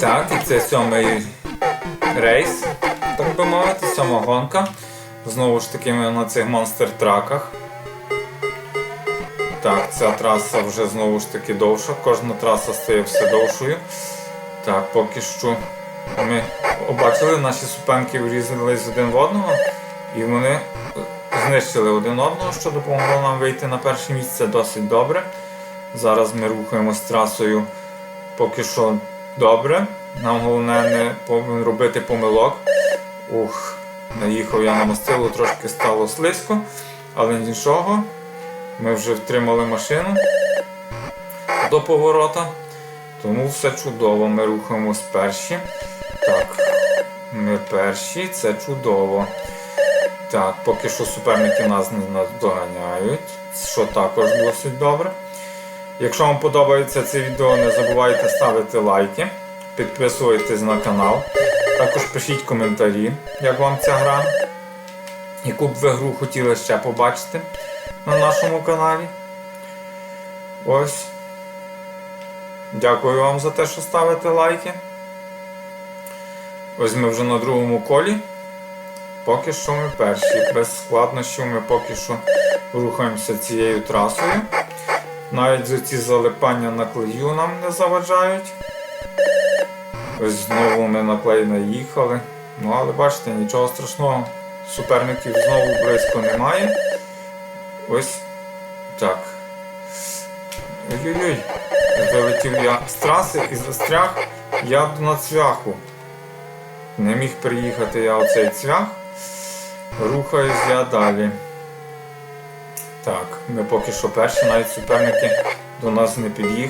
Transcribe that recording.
Так, і це сьомий рейс, так би мовити, сьома гонка. Знову ж таки ми на цих монстр-траках. Так, ця траса вже знову ж таки довша, кожна траса стає все довшою. Так, поки що ми побачили, наші супенки врізались один в одного і вони знищили один одного, що допомогло нам вийти на перше місце досить добре. Зараз ми рухаємось трасою поки що добре. Нам головне не робити помилок. Ух, наїхав я на мастилу, трошки стало слизько, але нічого. Ми вже втримали машину до поворота. Тому все чудово. Ми рухаємось перші. Так, ми перші, це чудово. Так, поки що суперники нас не наздоганяють, що також досить добре. Якщо вам подобається це відео, не забувайте ставити лайки, підписуйтесь на канал. Також пишіть коментарі, як вам ця гра, яку б ви гру хотіли ще побачити на нашому каналі. Ось. Дякую вам за те, що ставите лайки. Ось ми вже на другому колі. Поки що ми перші. Без складнощів ми поки що рухаємося цією трасою. Навіть ці залипання на клею нам не заважають. Ось знову ми на клей наїхали. Ну але бачите, нічого страшного. Суперників знову близько немає. Ось так. Ой-ой-ой. Вилетів я з траси і застряг я на цвяху. Не міг приїхати я оцей цвях. Рухаюсь я далі. Так, ми поки що перші, навіть суперники до нас не під'їхали.